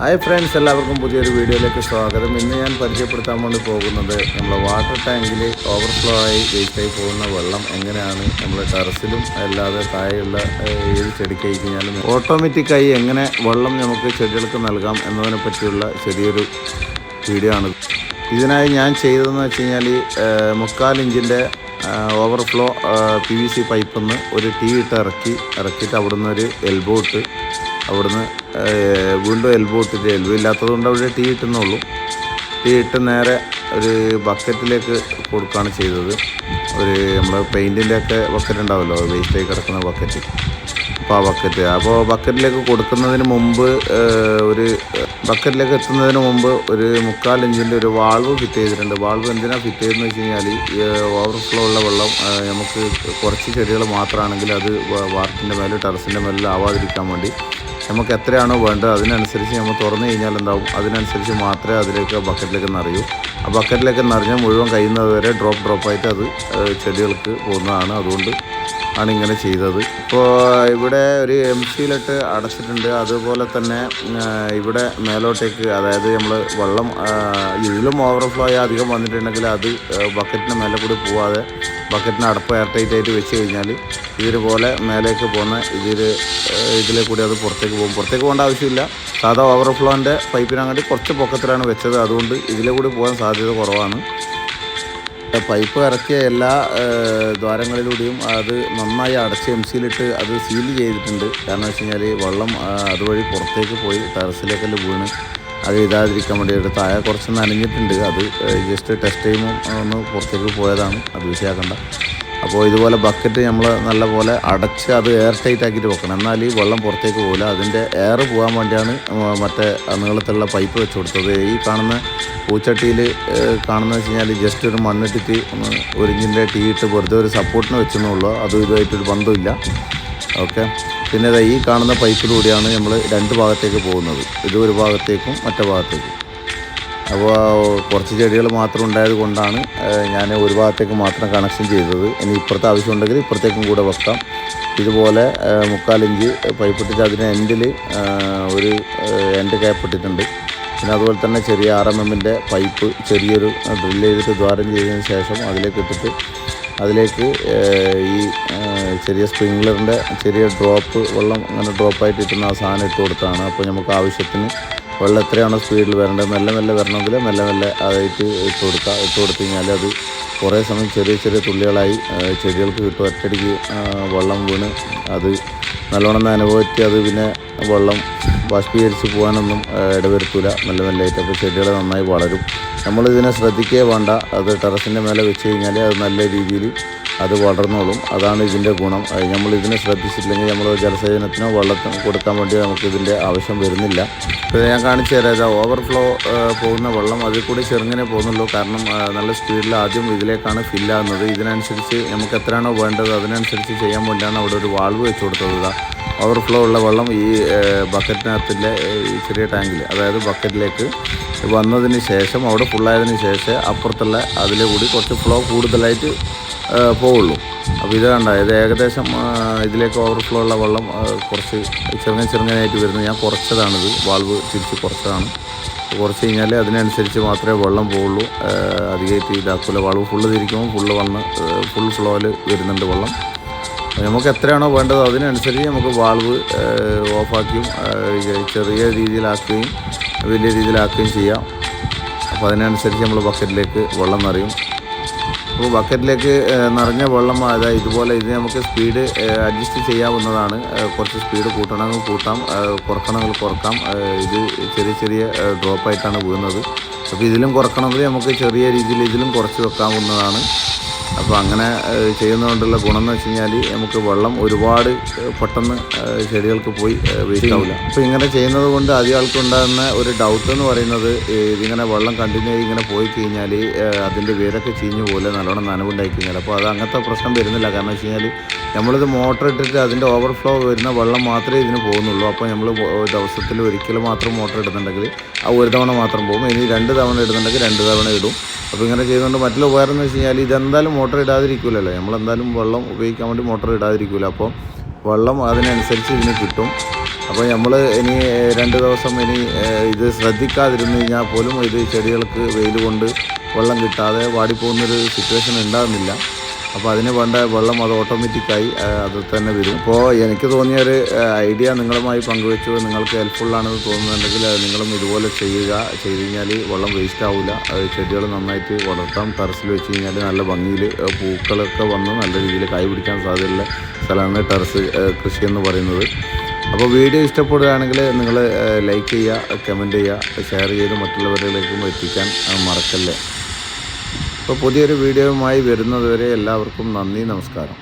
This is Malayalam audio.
ഹായ് ഫ്രണ്ട്സ് എല്ലാവർക്കും പുതിയൊരു വീഡിയോയിലേക്ക് സ്വാഗതം. ഇന്ന് ഞാൻ പരിചയപ്പെടുത്താൻ വേണ്ടി പോകുന്നത് നമ്മുടെ വാട്ടർ ടാങ്കിൽ ഓവർഫ്ലോ ആയി വേസ്റ്റായി പോകുന്ന വെള്ളം എങ്ങനെയാണ്? നമ്മുടെ ടെറസിലും അല്ലാതെ താഴെയുള്ള ഏത് ചെടിക്ക് കഴിഞ്ഞാലും ഓട്ടോമാറ്റിക്കായി എങ്ങനെ വെള്ളം നമുക്ക് ചെടികൾക്ക് നൽകാം എന്നതിനെ പറ്റിയുള്ള ചെറിയൊരു വീഡിയോ ആണ്. ഇതിനായി ഞാൻ ചെയ്തതെന്ന് വെച്ച് കഴിഞ്ഞാൽ മുക്കാൽ ഇഞ്ചിന്റെ ഓവർഫ്ലോ പി വി സി പൈപ്പിൽ നിന്ന് ഒരു ടീ ഇട്ട് ഇറക്കി ഇറക്കിയിട്ട് അവിടുന്ന് ഒരു എൽബോ ഇട്ട് അവിടുന്ന് വീണ്ടും എൽബോ ഇട്ടിട്ട് എൽബോ ഇല്ലാത്തത് കൊണ്ട് അവിടെ ടീ ഇട്ടുന്നുള്ളൂ ടീ ഇട്ട് നേരെ ഒരു ബക്കറ്റിലേക്ക് കൊടുക്കുകയാണ് ചെയ്തത്. ഒരു നമ്മൾ പെയിന്റിന്റെ ഒക്കെ ബക്കറ്റ് ഉണ്ടാവുമല്ലോ വേസ്റ്റായി കിടക്കുന്ന ബക്കറ്റ് അപ്പോൾ ആ ബക്കറ്റ് അപ്പോൾ ബക്കറ്റിലേക്ക് കൊടുക്കുന്നതിന് മുമ്പ് ഒരു ബക്കറ്റിലേക്ക് എത്തുന്നതിന് മുമ്പ് ഒരു മുക്കാൽ ഇഞ്ചിന്റെ ഒരു വാൾവ് ഫിറ്റ് ചെയ്തിട്ടുണ്ട്. വാൾവ് എന്തിനാണ് ഫിറ്റ് ചെയ്തതെന്ന് വെച്ച് കഴിഞ്ഞാൽ ഓവർഫ്ലോ ഉള്ള വെള്ളം നമുക്ക് കുറച്ച് ചെടികൾ മാത്രമാണെങ്കിൽ അത് വാർപ്പിന്റെ മേലെ ടെറസിന്റെ മേലെ ആവാതിരിക്കാൻ വേണ്ടി നമുക്ക് എത്രയാണോ വേണ്ടത് അതിനനുസരിച്ച് നമ്മൾ തുറന്നു കഴിഞ്ഞാൽ എന്താവും? അതിനനുസരിച്ച് മാത്രമേ അതിലേക്ക് ബക്കറ്റിലേക്ക് നിറയൂ. ആ ബക്കറ്റിലേക്ക് നിറഞ്ഞാൽ മുഴുവൻ കഴിയുന്നത് വരെ ഡ്രോപ്പ് ഡ്രോപ്പായിട്ട് അത് ചെടികൾക്ക് പോകുന്നതാണ്. അതുകൊണ്ട് ആണ് ഇങ്ങനെ ചെയ്തത്. ഇപ്പോൾ ഇവിടെ ഒരു എം സിയിലിട്ട് അടച്ചിട്ടുണ്ട്. അതുപോലെ തന്നെ ഇവിടെ മേലോട്ടേക്ക് അതായത് നമ്മൾ വെള്ളം ഇതിലും ഓവർഫ്ലോ ആയി അധികം വന്നിട്ടുണ്ടെങ്കിൽ അത് ബക്കറ്റിന് മേലെ കൂടി പോവാതെ ബക്കറ്റിന് അടപ്പ് എയർ ടൈറ്റ് ആയിട്ട് വെച്ച് കഴിഞ്ഞാൽ ഇതുപോലെ മേലേക്ക് പോകുന്ന ഇതിൽ ഇതിലെ കൂടി അത് പുറത്തേക്ക് പോകും. പുറത്തേക്ക് പോകേണ്ട ആവശ്യമില്ല. സാധാ ഓവർഫ്ലോന്റെ പൈപ്പിനങ്ങോട്ട് കുറച്ച് പൊക്കത്തിലാണ് വെച്ചത്. അതുകൊണ്ട് ഇതിലെ കൂടി പോകാൻ സാധ്യത കുറവാണ്. പൈപ്പ് ഇറക്കിയ എല്ലാ ദ്വാരങ്ങളിലൂടെയും അത് നന്നായി അടച്ച് എം സിയിലിട്ട് അത് സീൽ ചെയ്തിട്ടുണ്ട്. കാരണം വെച്ച് കഴിഞ്ഞാൽ വെള്ളം അതുവഴി പുറത്തേക്ക് പോയി ടെറസിലേക്കെല്ലാം വീണ്. അത് ഇതാതിരിക്കാൻ വേണ്ടിയിട്ട് താഴെ കുറച്ച് നനഞ്ഞിട്ടുണ്ട്. അത് ജസ്റ്റ് ടെസ്റ്റ് ചെയ്യുമ്പോൾ ഒന്ന് പുറത്തേക്ക് പോയതാണ്. അത് വിഷയാക്കേണ്ട. അപ്പോൾ ഇതുപോലെ ബക്കറ്റ് നമ്മൾ നല്ലപോലെ അടച്ച് അത് എയർ ടൈറ്റ് ആക്കിയിട്ട് വെക്കണം. എന്നാൽ ഈ വെള്ളം പുറത്തേക്ക് പോകില്ല അതിന്റെ എയർ പോകാൻ വേണ്ടിയാണ് മറ്റേ നീളത്തിലുള്ള പൈപ്പ് വെച്ച് കൊടുത്തത്. ഈ കാണുന്ന പൂച്ചട്ടിയിൽ കാണുന്ന വെച്ച് കഴിഞ്ഞാൽ ജസ്റ്റ് ഒരു മണ്ണിട്ടിട്ട് ഒന്ന് ഒരു ഇഞ്ചിന്റെ ടീ ഇട്ട് വെറുതെ ഒരു സപ്പോർട്ടിന് വെച്ചെന്നുള്ളൂ അതും ഇതുമായിട്ടൊരു ബന്ധമില്ല ഓക്കെ പിന്നെ ഈ കാണുന്ന പൈപ്പിലൂടെയാണ് നമ്മൾ രണ്ട് ഭാഗത്തേക്ക് പോകുന്നത്. ഇത് ഒരു ഭാഗത്തേക്കും മറ്റേ ഭാഗത്തേക്കും. അപ്പോൾ കുറച്ച് ചെടികൾ മാത്രം ഉണ്ടായത് കൊണ്ടാണ് ഞാൻ ഒരു ഭാഗത്തേക്ക് മാത്രം കണക്ഷൻ ചെയ്തത്. ഇനി ഇപ്പുറത്തെ ആവശ്യമുണ്ടെങ്കിൽ ഇപ്പുറത്തേക്കും കൂടെ വെക്കാം. ഇതുപോലെ മുക്കാലിഞ്ച് പൈപ്പിട്ടിട്ട് അതിന് എൻഡിൽ ഒരു എൻഡ് ക്യാപ്പ് ഇട്ടിട്ടുണ്ട്. പിന്നെ അതുപോലെ തന്നെ ചെറിയ ആർ എം എമ്മിന്റെ പൈപ്പ് ചെറിയൊരു ഡ്രില്ല് ചെയ്തിട്ട് ദ്വാരം ചെയ്തതിന് ശേഷം അതിലേക്ക് ഇട്ടിട്ട് അതിലേക്ക് ഈ ചെറിയ സ്പ്രിംഗ്ലറിന്റെ ചെറിയ ഡ്രോപ്പ് വെള്ളം അങ്ങനെ ഡ്രോപ്പായിട്ട് കിട്ടുന്ന ആ സാധനം ഇട്ട് കൊടുത്താണ്. അപ്പോൾ നമുക്ക് ആവശ്യത്തിന് വെള്ളം എത്രയാണോ സ്പീഡിൽ വരേണ്ടത് മെല്ലെ മെല്ലെ വരണമെങ്കിൽ മെല്ലെ മെല്ലെ അതായിട്ട് ഇട്ട് കൊടുക്കുക ഇട്ട് കൊടുത്തു കഴിഞ്ഞാൽ അത് കുറേ സമയം ചെറിയ ചെറിയ തുള്ളികളായി ചെടികൾക്ക് കിട്ടും. ഒറ്റടിക്ക് വെള്ളം വീണ് അത് നല്ലോണം അനുഭവിച്ച് അത് പിന്നെ വെള്ളം ബാഷ്പീകരിച്ച് പോകാനൊന്നും ഇടവരുത്തില്ല ഇടവരുത്തൂല. മെല്ലെ മെല്ലെ ആയിട്ട്. അപ്പോൾ ചെടികൾ നന്നായി വളരും. നമ്മളിതിനെ ശ്രദ്ധിക്കേ വേണ്ട. അത് ടെറസിന്റെ മേലെ വെച്ച് കഴിഞ്ഞാൽ അത് നല്ല രീതിയിൽ അത് വളർന്നോളും. അതാണ് ഇതിന്റെ ഗുണം. നമ്മൾ ഇതിനെ ശ്രദ്ധിച്ചില്ലെങ്കിൽ നമ്മൾ ജലസേചനത്തിനോ വെള്ളത്തിനോ കൊടുക്കാൻ വേണ്ടി നമുക്ക് ഇതിന്റെ ആവശ്യം വരുന്നില്ല. ഇപ്പോൾ ഞാൻ കാണിച്ചു തരാം. ഓവർഫ്ലോ പോകുന്ന വെള്ളം അതിൽ കൂടി ചെറുങ്ങനെ പോകുന്നുള്ളൂ. കാരണം നല്ല സ്പീഡിൽ ആദ്യം ഇതിലേക്കാണ് ഫില്ലാകുന്നത് ഇതിനനുസരിച്ച് നമുക്ക് എത്രയാണോ വേണ്ടത് അതിനനുസരിച്ച് ചെയ്യാൻ വേണ്ടിയാണ് അവിടെ ഒരു വാൾവ് വെച്ച് കൊടുത്തത്. ഓവർഫ്ലോ ഉള്ള വെള്ളം ഈ ബക്കറ്റിനകത്തിന്റെ ചെറിയ ടാങ്കിൽ അതായത് ബക്കറ്റിലേക്ക് വന്നതിന് ശേഷം അവിടെ ഫുള്ളായതിന് ശേഷം അപ്പുറത്തുള്ള അതിലെ കൂടി കുറച്ച് ഫ്ലോ കൂടുതലായിട്ട് പോവുള്ളൂ. അപ്പോൾ ഇത് കണ്ട ഇത് ഏകദേശം ഇതിലേക്ക് ഓവർഫ്ലോ ഉള്ള വെള്ളം കുറച്ച് ചെറുങ്ങനെ ചെറുങ്ങനായിട്ട് വരുന്നത് ഞാൻ കുറച്ചതാണിത് വാൾവ് തിരിച്ച് കുറച്ചതാണ്. കുറച്ച് കഴിഞ്ഞാൽ അതിനനുസരിച്ച് മാത്രമേ വെള്ളം പോവുള്ളൂ. അധികമായിട്ട് ഇതാക്കില്ല വാൾവ് ഫുള്ള് തിരിക്കുമ്പോൾ ഫുള്ള് വന്ന് ഫുൾ ഫ്ലോയിൽ വരുന്നുണ്ട് വെള്ളം. നമുക്ക് എത്രയാണോ വേണ്ടത് അതിനനുസരിച്ച് നമുക്ക് വാൾവ് ഓഫാക്കിയും ചെറിയ രീതിയിലാക്കുകയും വലിയ രീതിയിലാക്കുകയും ചെയ്യാം. അപ്പോൾ അതിനനുസരിച്ച് നമ്മൾ ബക്കറ്റിലേക്ക് വെള്ളം നിറയും. അപ്പോൾ ബക്കറ്റിലേക്ക് നിറഞ്ഞ വെള്ളം അതായത് ഇതുപോലെ ഇത് നമുക്ക് സ്പീഡ് അഡ്ജസ്റ്റ് ചെയ്യാവുന്നതാണ്. കുറച്ച് സ്പീഡ് കൂട്ടണമെങ്കിൽ കൂട്ടാം കുറക്കണമെങ്കിൽ കുറക്കാം. ഇത് ചെറിയ ചെറിയ ഡ്രോപ്പായിട്ടാണ് വീഴുന്നത് അപ്പോൾ ഇതിലും കുറക്കണമെങ്കിൽ നമുക്ക് ചെറിയ രീതിയിൽ ഇതിലും കുറച്ച് വെക്കാവുന്നതാണ്. അപ്പോൾ അങ്ങനെ ചെയ്യുന്നതുകൊണ്ടുള്ള ഗുണം എന്ന് വെച്ച് കഴിഞ്ഞാൽ നമുക്ക് വെള്ളം ഒരുപാട് പെട്ടെന്ന് ചെടികൾക്ക് പോയി വേസ്റ്റ് അപ്പോൾ ഇങ്ങനെ ചെയ്യുന്നത് കൊണ്ട് അധികം ഒരു ഡൗട്ട് എന്ന് പറയുന്നത് ഇതിങ്ങനെ വെള്ളം കണ്ടിന്യൂ ആയി ഇങ്ങനെ പോയി കഴിഞ്ഞാൽ അതിന്റെ വേരൊക്കെ ചീഞ്ഞു പോലെ നല്ലോണം നനവുണ്ടായി കഴിഞ്ഞാൽ അപ്പോൾ അത് അങ്ങനത്തെ പ്രശ്നം വരുന്നില്ല. കാരണം വെച്ച് കഴിഞ്ഞാൽ നമ്മളിത് മോട്ടർ ഇട്ടിട്ട് അതിന്റെ ഓവർഫ്ലോ വരുന്ന വെള്ളം മാത്രമേ ഇതിന് പോകുന്നുള്ളൂ. അപ്പോൾ നമ്മൾ ദിവസത്തിൽ ഒരിക്കൽ മാത്രം മോട്ടർ ഇടുന്നുണ്ടെങ്കിൽ ആ ഒരു തവണ മാത്രം പോകും. ഇനി രണ്ട് തവണ ഇടുന്നുണ്ടെങ്കിൽ രണ്ട് തവണ ഇടും. അപ്പോൾ ഇങ്ങനെ ചെയ്തുകൊണ്ട് മറ്റുള്ള ഉപകാരം എന്ന് വെച്ച് കഴിഞ്ഞാൽ ഇതെന്തായാലും മോട്ടർ ഇടാതിരിക്കില്ലല്ലോ നമ്മളെന്തായാലും വെള്ളം ഉപയോഗിക്കാൻ വേണ്ടി മോട്ടർ ഇടാതിരിക്കില്ല അപ്പോൾ വെള്ളം അതിനനുസരിച്ച് ഇതിന് കിട്ടും. അപ്പോൾ നമ്മൾ ഇനി രണ്ട് ദിവസം ഇനി ഇത് ശ്രദ്ധിക്കാതിരുന്നു കഴിഞ്ഞാൽ പോലും ഇത് ചെടികൾക്ക് വെയിൽ കൊണ്ട് വെള്ളം കിട്ടാതെ വാടിപ്പോകുന്നൊരു സിറ്റുവേഷൻ ഉണ്ടാകുന്നില്ല. അപ്പോൾ അതിന് വേണ്ട വെള്ളം അത് ഓട്ടോമാറ്റിക്കായി അത് തന്നെ വരും. അപ്പോൾ എനിക്ക് തോന്നിയ ഒരു ഐഡിയ നിങ്ങളുമായി പങ്കുവെച്ചു. നിങ്ങൾക്ക് ഹെൽപ്ഫുള്ളാണെന്ന് തോന്നുന്നുണ്ടെങ്കിൽ നിങ്ങളും ഇതുപോലെ ചെയ്യുക. ചെയ്ത് കഴിഞ്ഞാൽ വെള്ളം വേസ്റ്റ് ആവില്ല ചെടികൾ നന്നായിട്ട് വളർത്താം. ടെറസിൽ വെച്ച് കഴിഞ്ഞാൽ നല്ല ഭംഗിയിൽ പൂക്കളൊക്കെ വന്ന് നല്ല രീതിയിൽ കായ് പിടിക്കാൻ സാധ്യതയുള്ള സ്ഥലമാണ് ടെറസ് കൃഷി എന്ന് പറയുന്നത്. അപ്പോൾ വീഡിയോ ഇഷ്ടപ്പെടുകയാണെങ്കിൽ നിങ്ങൾ ലൈക്ക് ചെയ്യുക കമന്റ് ചെയ്യുക ഷെയർ ചെയ്ത് മറ്റുള്ളവരിലേക്കും എത്തിക്കാൻ മറക്കല്ലേ. അപ്പോൾ പുതിയൊരു വീഡിയോയുമായി വരുന്നതുവരെ എല്ലാവർക്കും നന്ദി നമസ്കാരം.